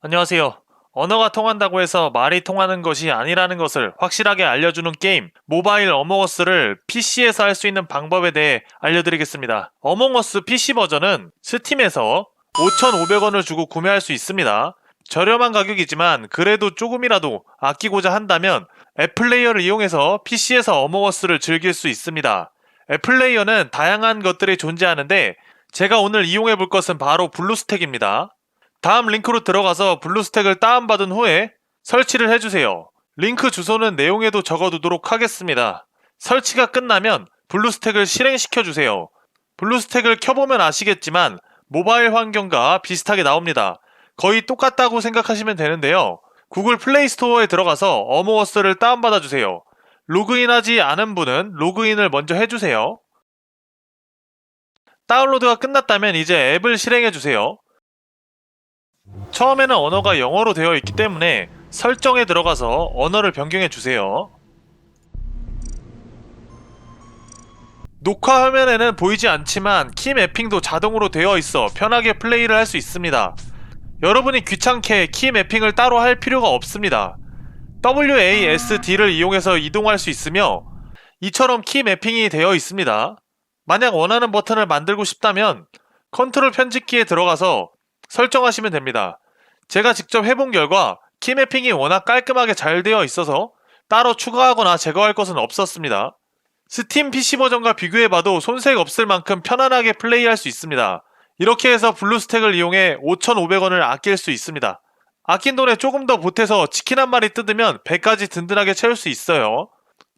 안녕하세요. 언어가 통한다고 해서 말이 통하는 것이 아니라는 것을 확실하게 알려주는 게임 모바일 어몽어스를 PC에서 할 수 있는 방법에 대해 알려드리겠습니다. 어몽어스 PC 버전은 스팀에서 5,500원을 주고 구매할 수 있습니다. 저렴한 가격이지만 그래도 조금이라도 아끼고자 한다면 앱플레이어를 이용해서 PC에서 어몽어스를 즐길 수 있습니다. 앱플레이어는 다양한 것들이 존재하는데 제가 오늘 이용해 볼 것은 바로 블루스택입니다. 다음 링크로 들어가서 블루스택을 다운받은 후에 설치를 해주세요. 링크 주소는 내용에도 적어두도록 하겠습니다. 설치가 끝나면 블루스택을 실행시켜주세요. 블루스택을 켜보면 아시겠지만 모바일 환경과 비슷하게 나옵니다. 거의 똑같다고 생각하시면 되는데요. 구글 플레이 스토어에 들어가서 어모어스를 다운받아 주세요. 로그인하지 않은 분은 로그인을 먼저 해주세요. 다운로드가 끝났다면 이제 앱을 실행해 주세요. 처음에는 언어가 영어로 되어 있기 때문에 설정에 들어가서 언어를 변경해 주세요. 녹화 화면에는 보이지 않지만 키 매핑도 자동으로 되어 있어 편하게 플레이를 할 수 있습니다. 여러분이 귀찮게 키 매핑을 따로 할 필요가 없습니다. WASD를 이용해서 이동할 수 있으며 이처럼 키 매핑이 되어 있습니다. 만약 원하는 버튼을 만들고 싶다면 컨트롤 편집키에 들어가서 설정하시면 됩니다. 제가 직접 해본 결과 키 매핑이 워낙 깔끔하게 잘 되어 있어서 따로 추가하거나 제거할 것은 없었습니다. 스팀 PC 버전과 비교해봐도 손색 없을 만큼 편안하게 플레이할 수 있습니다. 이렇게 해서 블루스택을 이용해 5,500원을 아낄 수 있습니다. 아낀 돈에 조금 더 보태서 치킨 한 마리 뜯으면 배까지 든든하게 채울 수 있어요.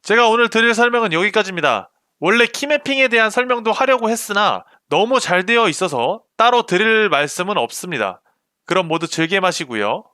제가 오늘 드릴 설명은 여기까지입니다. 원래 키매핑에 대한 설명도 하려고 했으나 너무 잘 되어 있어서 따로 드릴 말씀은 없습니다. 그럼 모두 즐겨 마시고요.